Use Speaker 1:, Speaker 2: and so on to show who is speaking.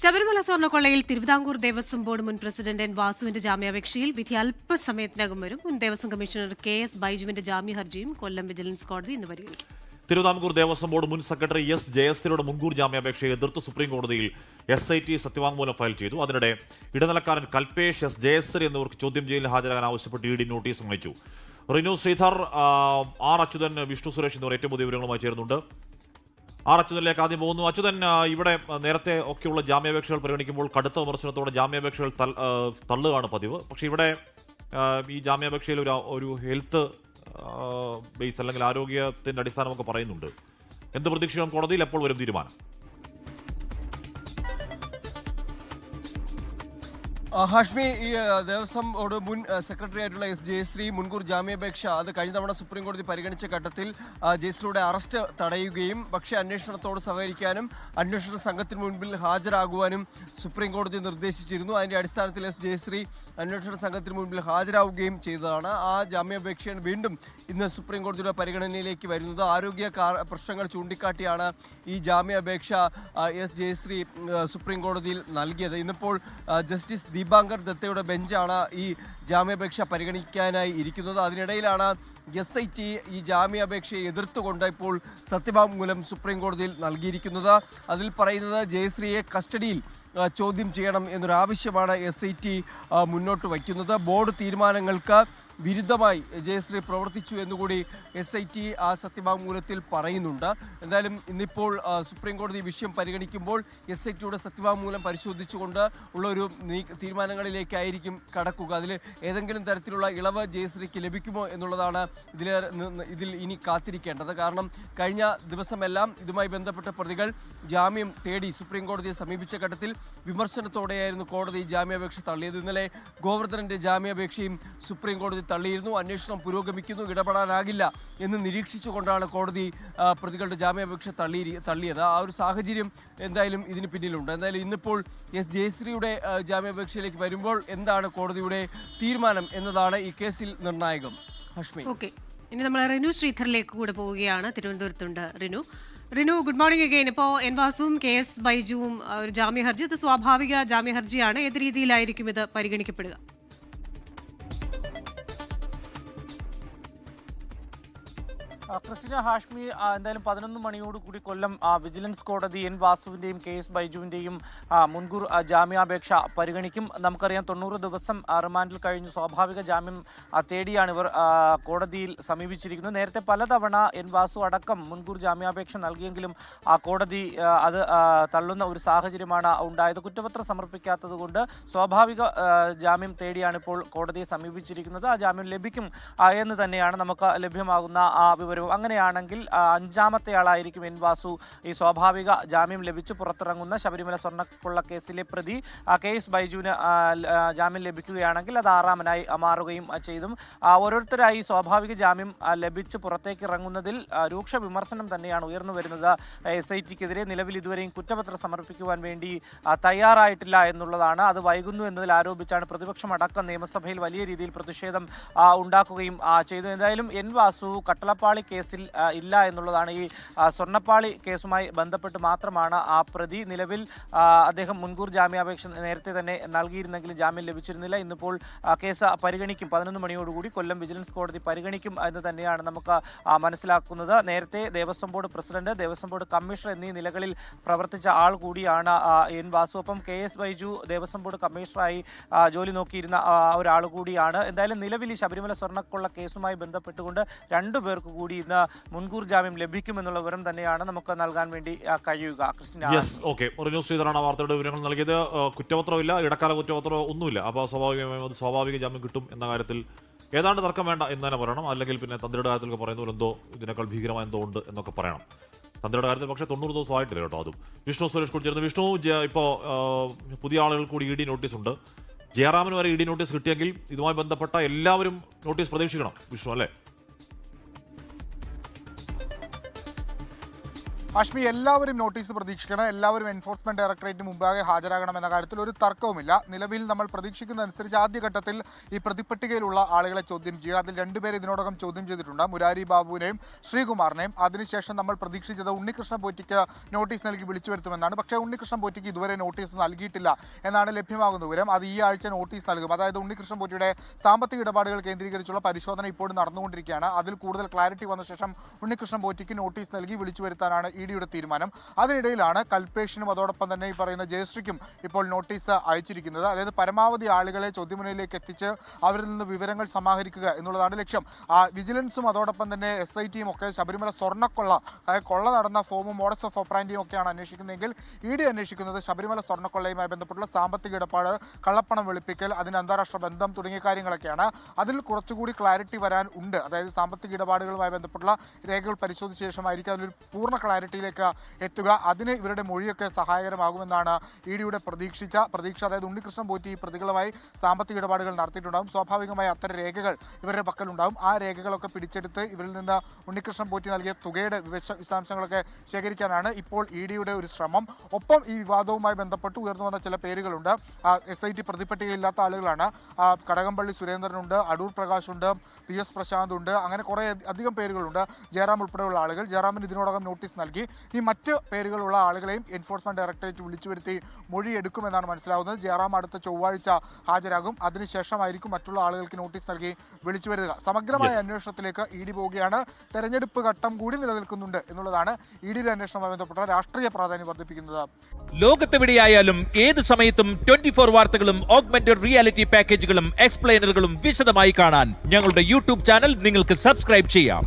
Speaker 1: ശബരിമല സ്വർണക്കൊള്ളയിൽ തിരുവിതാംകൂർ ദേവസ്വം ബോർഡ് മുൻ president N വാസുവിന്റെ ജാമ്യാപേക്ഷയിൽ വിധി അല്പസമയത്തിനകം വരും. മുൻ ദേവസ്വം കമ്മീഷണർ കെ എസ് ബൈജുവിന്റെ ജാമ്യ ഹർജിയും കൊല്ലം വിജിലൻസ് കോടതി ഇന്ന് പരിഗണിക്കും.
Speaker 2: തിരുവിതാംകൂർ ദേവസ്വം ബോർഡ് മുൻ സെക്രട്ടറി എസ് ജയസ്ഥിരയുടെ മുൻകൂർ ജാമ്യാപേക്ഷയെ എതിർത്ത് സുപ്രീം കോടതിയിൽ എസ് ഐ ടി സത്യവാങ്മൂലം ഫയൽ ചെയ്തു. അതിനിടെ ഇടനിലക്കാരൻ കൽപേഷ് എസ് ജയസ്ഥിരി എന്നിവർക്ക് ചോദ്യം ചെയ്യലിൽ ഹാജരാകാൻ ആവശ്യപ്പെട്ട് ഇ ഡി നോട്ടീസ് അയച്ചു. റിനു ശ്രീധർ ആർ അച്യുതൻ വിഷ്ണു സുരേഷ് എന്നിവർ ഏറ്റവും പുതിയ വിവരങ്ങളുമായി ചേരുന്നുണ്ട്. ആർ അച്യുതനിലേക്ക് ആദ്യം പോകുന്നു. അച്യുതൻ ഇവിടെ നേരത്തെ ഒക്കെയുള്ള ജാമ്യാപേക്ഷകൾ പരിഗണിക്കുമ്പോൾ കടുത്ത വിമർശനത്തോടെ ജാമ്യാപേക്ഷകൾ തള്ളുകയാണ് പതിവ്. പക്ഷെ ഇവിടെ ഈ ജാമ്യാപേക്ഷയിൽ ഒരു ഒരു ഹെൽത്ത് ബേസ് അല്ലെങ്കിൽ ആരോഗ്യത്തിന്റെ അടിസ്ഥാനമൊക്കെ പറയുന്നുണ്ട്. എന്ത് പ്രതീക്ഷകളും കോടതിയിൽ? എപ്പോൾ വരും തീരുമാനം?
Speaker 3: ഹാഷ്മി ഈ ദേവസ്വം ബോർഡ് മുൻ സെക്രട്ടറി ആയിട്ടുള്ള എസ് ജയശ്രീ മുൻകൂർ ജാമ്യാപേക്ഷ അത് കഴിഞ്ഞ തവണ സുപ്രീം കോടതി പരിഗണിച്ച ഘട്ടത്തിൽ ജയശ്രീയുടെ അറസ്റ്റ് തടയുകയും പക്ഷേ അന്വേഷണത്തോട് സഹകരിക്കാനും അന്വേഷണ സംഘത്തിന് മുൻപിൽ ഹാജരാകുവാനും സുപ്രീം കോടതി നിർദ്ദേശിച്ചിരുന്നു. അതിന്റെ അടിസ്ഥാനത്തിൽ എസ് ജയശ്രീ അന്വേഷണ സംഘത്തിന് മുൻപിൽ ഹാജരാകുകയും ചെയ്തതാണ്. ആ ജാമ്യാപേക്ഷയാണ് വീണ്ടും ഇന്ന് സുപ്രീം കോടതിയുടെ പരിഗണനയിലേക്ക് വരുന്നത്. ആരോഗ്യ പ്രശ്നങ്ങൾ ചൂണ്ടിക്കാട്ടിയാണ് ഈ ജാമ്യാപേക്ഷ എസ് ജയശ്രീ സുപ്രീം കോടതിയിൽ നൽകിയത്. ഇന്നിപ്പോൾ ജസ്റ്റിസ് ജസ്റ്റിസ് ദീപാങ്കർ ദത്തയുടെ ബെഞ്ചാണ് ഈ ജാമ്യാപേക്ഷ പരിഗണിക്കാനായി ഇരിക്കുന്നത്. അതിനിടയിലാണ് എസ് ഐ ടി ഈ ജാമ്യാപേക്ഷയെ എതിർത്തുകൊണ്ട് ഇപ്പോൾ സത്യവാങ്മൂലം സുപ്രീം കോടതിയിൽ നൽകിയിരിക്കുന്നത്. അതിൽ പറയുന്നത് ജയശ്രീയെ കസ്റ്റഡിയിൽ ചോദ്യം ചെയ്യണം എന്നൊരാവശ്യമാണ് എസ് ഐ ടി മുന്നോട്ട് വയ്ക്കുന്നത്. ബോർഡ് തീരുമാനങ്ങൾക്ക് വിരുദ്ധമായി ജയശ്രീ പ്രവർത്തിച്ചു എന്നുകൂടി എസ് ഐ ടി ആ സത്യവാങ്മൂലത്തിൽ പറയുന്നുണ്ട്. എന്തായാലും ഇന്നിപ്പോൾ സുപ്രീം കോടതി വിഷയം പരിഗണിക്കുമ്പോൾ എസ് ഐ ടിയുടെ സത്യവാങ്മൂലം പരിശോധിച്ചുകൊണ്ട് ഉള്ള ഒരു തീരുമാനങ്ങളിലേക്കായിരിക്കും കടക്കുക. അതിൽ ഏതെങ്കിലും തരത്തിലുള്ള ഇളവ് ജയശ്രീക്ക് ലഭിക്കുമോ എന്നുള്ളതാണ് ഇതിൽ ഇതിൽ ഇനി കാത്തിരിക്കേണ്ടത്. കാരണം കഴിഞ്ഞ ദിവസമെല്ലാം ഇതുമായി ബന്ധപ്പെട്ട പ്രതികൾ ജാമ്യം തേടി സുപ്രീം കോടതിയെ സമീപിച്ച ഘട്ടത്തിൽ വിമർശനത്തോടെയായിരുന്നു കോടതി ജാമ്യാപേക്ഷ തള്ളിയത്. ഇന്നലെ ഗോവർദ്ധനന്റെ ജാമ്യാപേക്ഷയും സുപ്രീം കോടതി തള്ളിയിരുന്നു. അന്വേഷണം പുരോഗമിക്കുന്നു ഇടപെടാനാകില്ല എന്ന് നിരീക്ഷിച്ചുകൊണ്ടാണ് കോടതി പ്രതികളുടെ ജാമ്യാപേക്ഷ തള്ളി തള്ളിയത്. ആ ഒരു സാഹചര്യം എന്തായാലും ഇതിന് പിന്നിലുണ്ട്. എന്തായാലും ഇന്നിപ്പോൾ എസ് ജയശ്രീയുടെ ജാമ്യാപേക്ഷയിലേക്ക് വരുമ്പോൾ എന്താണ് കോടതിയുടെ തീരുമാനം എന്നതാണ് ഈ കേസിൽ നിർണായകം. ഹഷ്മി.
Speaker 1: ഓക്കെ. ഇനി നമ്മൾ റിനു ശ്രീധറിലേക്ക് കൂടെ പോവുകയാണ്. തിരുവനന്തപുരത്തുണ്ട് Rinu. Rinu good morning again ഇപ്പോൾ എൻ വാസുവും കെ എസ് ബൈജുവും ഒരു ജാമ്യ ഹർജി ഇത് സ്വാഭാവിക ജാമ്യ ഹർജിയാണ് ഏത് രീതിയിലായിരിക്കും ഇത് പരിഗണിക്കപ്പെടുക?
Speaker 4: ക്രിസ്tina ഹാഷ്മി എന്തായാലും പതിനൊന്ന് മണിയോട് കൂടി കൊല്ലം വിജിലൻസ് കോടതി എൻ വാസുവിന്റെയും കെ എസ് ബൈജുവിന്റെയും മുൻകൂർ ജാമ്യാപേക്ഷ പരിഗണിക്കും. നമുക്കറിയാം തൊണ്ണൂറ് ദിവസം റിമാൻഡിൽ കഴിഞ്ഞ്. സ്വാഭാവിക ജാമ്യം തേടിയാണ് ഇവർ കോടതിയിൽ സമീപിച്ചിരിക്കുന്നത്. നേരത്തെ പലതവണ എൻ വാസു അടക്കം മുൻകൂർ ജാമ്യാപേക്ഷ നൽകിയെങ്കിലും കോടതി അത് തള്ളുന്ന ഒരു സാഹചര്യമാണ് ഉണ്ടായത്. കുറ്റപത്രം സമർപ്പിക്കാത്തത് കൊണ്ട് സ്വാഭാവിക ജാമ്യം തേടിയാണ് ഇപ്പോൾ കോടതിയെ സമീപിച്ചിരിക്കുന്നത്. ആ ജാമ്യം ലഭിക്കും എന്ന് തന്നെയാണ് നമുക്ക് ലഭ്യമാകുന്ന ആ വിവരവും അങ്ങനെയാണെങ്കിൽ അഞ്ചാമത്തെ ആളായിരിക്കും എൻ വാസു ഈ സ്വാഭാവിക ജാമ്യം ലഭിച്ച് പുറത്തിറങ്ങുന്ന ശബരിമല സ്വർണക്കൊള്ള കേസിലെ പ്രതി കെ എസ് ബൈജുവിന് ജാമ്യം ലഭിക്കുകയാണെങ്കിൽ അത് ആറാമനായി മാറുകയും ചെയ്തും. ഓരോരുത്തരായി സ്വാഭാവിക ജാമ്യം ലഭിച്ച് പുറത്തേക്ക് ഇറങ്ങുന്നതിൽ രൂക്ഷ വിമർശനം തന്നെയാണ് ഉയർന്നു വരുന്നത്. എസ് ഐ ടിക്കെതിരെ നിലവിൽ ഇതുവരെയും കുറ്റപത്രം സമർപ്പിക്കുവാൻ വേണ്ടി തയ്യാറായിട്ടില്ല എന്നുള്ളതാണ്. അത് വൈകുന്നു എന്നതിൽ ആരോപിച്ചാണ് പ്രതിപക്ഷം അടക്കം നിയമസഭയിൽ വലിയ രീതിയിൽ പ്രതിഷേധം ഉണ്ടാക്കുകയും ചെയ്തു. എന്തായാലും എൻ വാസു കട്ടളപ്പാളി കേസിൽ ഇല്ല എന്നുള്ളതാണ് ഈ സ്വർണപ്പാളി കേസുമായി ബന്ധപ്പെട്ട് മാത്രമാണ് ആ പ്രതി നിലവിൽ അദ്ദേഹം മുൻകൂർ ജാമ്യാപേക്ഷ നേരത്തെ തന്നെ നൽകിയിരുന്നെങ്കിലും ജാമ്യം ലഭിച്ചിരുന്നില്ല. ഇന്നിപ്പോൾ കേസ് പരിഗണിക്കും. പതിനൊന്ന് മണിയോടുകൂടി കൊല്ലം വിജിലൻസ് കോടതി പരിഗണിക്കും എന്ന് തന്നെയാണ് നമുക്ക് മനസ്സിലാക്കുന്നത്. നേരത്തെ Devaswom board president Devaswom board commissioner എന്നീ നിലകളിൽ പ്രവർത്തിച്ച ആൾ കൂടിയാണ് എൻ വാസു. ഒപ്പം K S Baiju Devaswom board കമ്മീഷണറായി ജോലി നോക്കിയിരുന്ന ഒരാൾ കൂടിയാണ്. എന്തായാലും നിലവിൽ ഈ ശബരിമല സ്വർണക്കൊള്ള കേസുമായി ബന്ധപ്പെട്ടുകൊണ്ട് രണ്ടു പേർക്ക് കൂടി ഇന്ന് മുൻകൂർ ജാമ്യം ലഭിക്കുമെന്നുള്ള വിവരം തന്നെയാണ് നമുക്ക് നൽകാൻ വേണ്ടി കഴിയുക.
Speaker 2: കൃഷ്ണൻ വാർത്തയുടെ വിവരങ്ങൾ നൽകിയത്. കുറ്റപത്രം കുറ്റപത്രമില്ല ഇടക്കാല കുറ്റപത്രം ഒന്നുമില്ല. അപ്പോൾ സ്വാഭാവികമായും അത് സ്വാഭാവിക ജാമ്യം കിട്ടും എന്ന കാര്യത്തിൽ ഏതാണ്ട് തർക്കം വേണ്ട എന്ന് തന്നെ പറയണം. അല്ലെങ്കിൽ പിന്നെ തന്ത്രിയുടെ കാര്യത്തിലൊക്കെ പറയുന്ന പോലെ എന്തോ ഇതിനേക്കാൾ ഭീകരമായ എന്തോ ഉണ്ട് എന്നൊക്കെ പറയണം. തന്ത്രിയുടെ കാര്യത്തിൽ പക്ഷേ തൊണ്ണൂറ് ദിവസം ആയിട്ടില്ല കേട്ടോ അതും. വിഷ്ണു സുരേഷ് കൂടി ചേർന്ന് വിഷ്ണു ഇപ്പോൾ പുതിയ ആളുകൾ കൂടി ഇ ഡി നോട്ടീസ് ഉണ്ട്. ജയറാമിന് വരെ ഇ ഡി നോട്ടീസ് കിട്ടിയെങ്കിൽ ഇതുമായി ബന്ധപ്പെട്ട എല്ലാവരും നോട്ടീസ് പ്രതീക്ഷിക്കണം വിഷ്ണു അല്ലേ?
Speaker 5: ഹാഷ്മി എല്ലാവരും നോട്ടീസ് പ്രതീക്ഷിക്കണം. എല്ലാവരും എൻഫോഴ്സ്മെന്റ് ഡയറക്ടറേറ്റിന് മുമ്പാകെ ഹാജരാകണം എന്ന കാര്യത്തിൽ ഒരു തർക്കവുമില്ല. നിലവിൽ നമ്മൾ പ്രതീക്ഷിക്കുന്ന അനുസരിച്ച് ആദ്യഘട്ടത്തിൽ ഈ പ്രതിപ്പട്ടികയിലുള്ള ആളുകളെ ചോദ്യം ചെയ്യുക. അതിൽ രണ്ടുപേരെ ഇതിനോടകം ചോദ്യം ചെയ്തിട്ടുണ്ട്. മുരാരി ബാബുവിനെയും ശ്രീകുമാറിനെയും. അതിനുശേഷം നമ്മൾ പ്രതീക്ഷിച്ചത് ഉണ്ണികൃഷ്ണൻ പോറ്റിക്ക് നോട്ടീസ് നൽകി വിളിച്ചു വരുത്തുമെന്നാണ്. പക്ഷേ ഉണ്ണികൃഷ്ണൻ പോറ്റിക്ക് ഇതുവരെ നോട്ടീസ് നൽകിയിട്ടില്ല എന്നാണ് ലഭ്യമാകുന്ന വിവരം. അത് ഈ ആഴ്ച നോട്ടീസ് നൽകും. അതായത് ഉണ്ണികൃഷ്ണൻ പോറ്റിയുടെ സാമ്പത്തിക ഇടപാടുകൾ കേന്ദ്രീകരിച്ചുള്ള പരിശോധന ഇപ്പോഴും നടന്നുകൊണ്ടിരിക്കുകയാണ്. അതിൽ കൂടുതൽ ക്ലാരിറ്റി വന്ന ശേഷം ഉണ്ണികൃഷ്ണൻ പോറ്റിക്ക് നോട്ടീസ് നൽകി വിളിച്ചു വരുത്താനാണ് ഇ ഡിയുടെ തീരുമാനം. അതിനിടയിലാണ് കൽപേഷിനും അതോടൊപ്പം തന്നെ ഈ പറയുന്ന ജയശ്രീക്കും ഇപ്പോൾ നോട്ടീസ് അയച്ചിരിക്കുന്നത്. അതായത് പരമാവധി ആളുകളെ ചോദ്യമുനയിലേക്ക് എത്തിച്ച് അവരിൽ നിന്ന് വിവരങ്ങൾ സമാഹരിക്കുക എന്നുള്ളതാണ് ലക്ഷ്യം. വിജിലൻസും അതോടൊപ്പം തന്നെ എസ് ഐ ടിയും ഒക്കെ ശബരിമല സ്വർണക്കൊള്ള അതായത് കൊള്ള നടന്ന ഫോമും മോഡസ് ഓഫ് ഓപ്പറാൻഡിയും ഒക്കെയാണ് അന്വേഷിക്കുന്നതെങ്കിൽ ഇ ഡി അന്വേഷിക്കുന്നത് ശബരിമല സ്വർണക്കൊള്ളയുമായി ബന്ധപ്പെട്ടുള്ള സാമ്പത്തിക ഇടപാട് കള്ളപ്പണം വെളുപ്പിക്കൽ അതിന് അന്താരാഷ്ട്ര ബന്ധം തുടങ്ങിയ കാര്യങ്ങളൊക്കെയാണ്. അതിൽ കുറച്ചുകൂടി ക്ലാരിറ്റി വരാൻ ഉണ്ട്. അതായത് സാമ്പത്തിക ഇടപാടുകളുമായി ബന്ധപ്പെട്ടുള്ള രേഖകൾ പരിശോധിച്ച ശേഷമായിരിക്കും അതിലൊരു പൂർണ ക്ലാരിറ്റിയിലേക്ക് എത്തുക. അതിന് ഇവരുടെ മൊഴിയൊക്കെ സഹായകരമാകുമെന്നാണ് ഇ ഡിയുടെ പ്രതീക്ഷിച്ച പ്രതീക്ഷ. അതായത് ഉണ്ണികൃഷ്ണൻ പോറ്റി പ്രതികളുമായി സാമ്പത്തിക ഇടപാടുകൾ നടത്തിയിട്ടുണ്ടാകും സ്വാഭാവികമായി അത്തരം രേഖകൾ ഇവരുടെ പക്കലുണ്ടാകും ആ രേഖകളൊക്കെ പിടിച്ചെടുത്ത് ഇവരിൽ നിന്ന് ഉണ്ണികൃഷ്ണൻ പോറ്റി നൽകിയ തുകയുടെ വിശ വിശദാംശങ്ങളൊക്കെ ശേഖരിക്കാനാണ് ഇപ്പോൾ ഇ ഡിയുടെ ഒരു ശ്രമം. ഒപ്പം ഈ വിവാദവുമായി ബന്ധപ്പെട്ട് ഉയർന്നു വന്ന ചില പേരുകളുണ്ട്. എസ് ഐ ടി പ്രതിപട്ടികയില്ലാത്ത ആളുകളാണ്. കടകംപള്ളി സുരേന്ദ്രനുണ്ട് അടൂർ പ്രകാശ് ഉണ്ട് പി എസ് പ്രശാന്ത് ഉണ്ട് അങ്ങനെ കുറേ അധികം പേരുകളുണ്ട്. ജയറാം ഉൾപ്പെടെയുള്ള ആളുകൾ. ജയറാമിന് ഇതിനോടകം നോട്ടീസ് നൽകി ഈ മറ്റ് പേരുകളുള്ള ആളുകളെയും എൻഫോഴ്സ്മെന്റ് ഡയറക്ടറേറ്റ് വിളിച്ചു വരുത്തി മൊഴിയെടുക്കുമെന്നാണ് മനസ്സിലാവുന്നത്. ജയറാം അടുത്ത ചൊവ്വാഴ്ച ഹാജരാകും. അതിനുശേഷമായിരിക്കും മറ്റുള്ള ആളുകൾക്ക് നോട്ടീസ് നൽകി വിളിച്ചു വരുക. സമഗ്രമായ അന്വേഷണത്തിലേക്ക് ഇ ഡി പോവുകയാണ്. തെരഞ്ഞെടുപ്പ് ഘട്ടം കൂടി നിലനിൽക്കുന്നുണ്ട് എന്നുള്ളതാണ് ഇ ഡിയുടെ അന്വേഷണവുമായി ബന്ധപ്പെട്ട രാഷ്ട്രീയ പ്രാധാന്യം വർദ്ധിപ്പിക്കുന്നത്.
Speaker 6: ലോകത്തെവിടെയായാലും ഏത് സമയത്തും ട്വന്റി ഫോർ വാർത്തകളും ഓഗ്മെന്റഡ് റിയാലിറ്റി പാക്കേജുകളും എക്സ്പ്ലെയിനറുകളും വിശദമായി കാണാൻ ഞങ്ങളുടെ യൂട്യൂബ് ചാനൽ നിങ്ങൾക്ക് സബ്സ്ക്രൈബ് ചെയ്യാം.